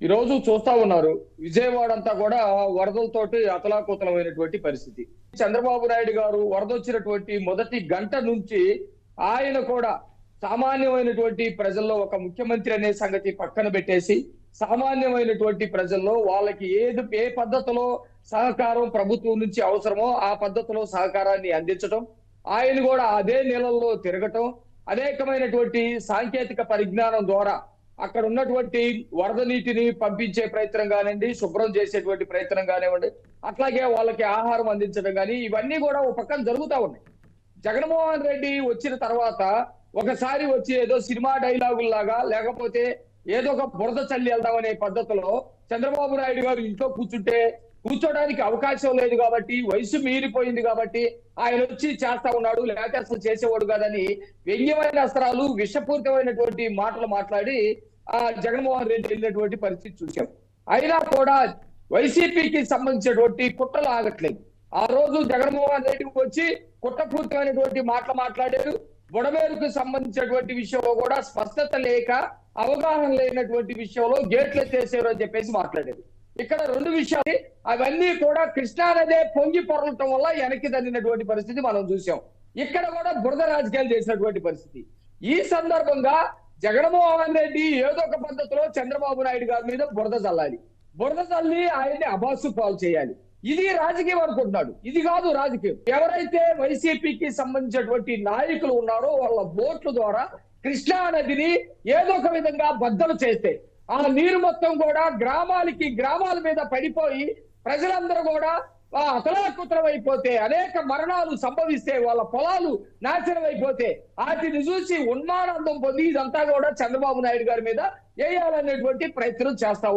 ఈ రోజు చూస్తా ఉన్నారు. విజయవాడ అంతా కూడా వరదలతోటి అతలాకుతలమైనటువంటి పరిస్థితి. చంద్రబాబు నాయుడు గారు వరద వచ్చినటువంటి మొదటి గంట నుంచి ఆయన కూడా సామాన్యమైనటువంటి ప్రజల్లో ఒక ముఖ్యమంత్రి అనే సంగతి పక్కన పెట్టేసి సామాన్యమైనటువంటి ప్రజల్లో వాళ్ళకి ఏది ఏ పద్ధతిలో సహకారం ప్రభుత్వం నుంచి అవసరమో ఆ పద్ధతిలో సహకారాన్ని అందించడం ఆయన కూడా అదే నెలల్లో తిరగటం అనేకమైనటువంటి సాంకేతిక పరిజ్ఞానం ద్వారా అక్కడ ఉన్నటువంటి వరద నీటిని పంపించే ప్రయత్నం కానివ్వండి శుభ్రం చేసేటువంటి ప్రయత్నం కానివ్వండి అట్లాగే వాళ్ళకి ఆహారం అందించడం కానీ ఇవన్నీ కూడా ఒక పక్కన జరుగుతా ఉన్నాయి. జగన్మోహన్ రెడ్డి వచ్చిన తర్వాత ఒకసారి వచ్చి ఏదో సినిమా డైలాగుల్లాగా లేకపోతే ఏదో ఒక బురద చల్లి వెళ్దామనే పద్ధతిలో చంద్రబాబు నాయుడు గారు ఇంట్లో కూర్చుంటే కూర్చోడానికి అవకాశం లేదు కాబట్టి వయసు మీరిపోయింది కాబట్టి ఆయన వచ్చి చేస్తా ఉన్నాడు లేకపోతే అసలు చేసేవాడు కాదని వ్యంగ్యమైన అస్త్రాలు విషపూరితమైనటువంటి మాటలు మాట్లాడి జగన్మోహన్ రెడ్డి వెళ్ళినటువంటి పరిస్థితి చూశాం. అయినా కూడా వైసీపీకి సంబంధించినటువంటి కుట్రలు ఆగట్లేదు. ఆ రోజు జగన్మోహన్ రెడ్డి వచ్చి కుట్రపూరితమైనటువంటి మాటలు మాట్లాడారు. బుడమేరుకు సంబంధించినటువంటి విషయంలో కూడా స్పష్టత లేక అవగాహన లేనటువంటి విషయంలో గేట్లు చేసేవారు అని చెప్పేసి మాట్లాడారు. ఇక్కడ రెండు విషయాలు. అవన్నీ కూడా కృష్ణానదే పొంగి పొరలటం వల్ల వెనక్కి తల్లినటువంటి పరిస్థితి మనం చూసాం ఇక్కడ కూడా బురద రాజకీయాలు చేసినటువంటి పరిస్థితి. ఈ సందర్భంగా జగన్మోహన్ రెడ్డి ఏదో ఒక పద్ధతిలో చంద్రబాబు నాయుడు గారి మీద బురద చల్లాలి బురద చల్లి ఆయన్ని అబాసు పాలు చేయాలి. ఇది రాజకీయం అనుకుంటున్నాడు. ఇది కాదు రాజకీయం. ఎవరైతే వైసీపీకి సంబంధించినటువంటి నాయకులు ఉన్నారో వాళ్ళ ఓట్ల ద్వారా కృష్ణా నదిని ఏదో ఒక విధంగా బద్దలు చేస్తే ఆ నీరు మొత్తం కూడా గ్రామాలకి గ్రామాల మీద పడిపోయి ప్రజలందరూ కూడా అతలాకుతలం అయిపోతే అనేక మరణాలు సంభవిస్తే వాళ్ళ పొలాలు నాశనం అయిపోతే వాటిని చూసి ఉన్మానందం పొంది ఇదంతా కూడా చంద్రబాబు నాయుడు గారి మీద వేయాలనేటువంటి ప్రయత్నం చేస్తా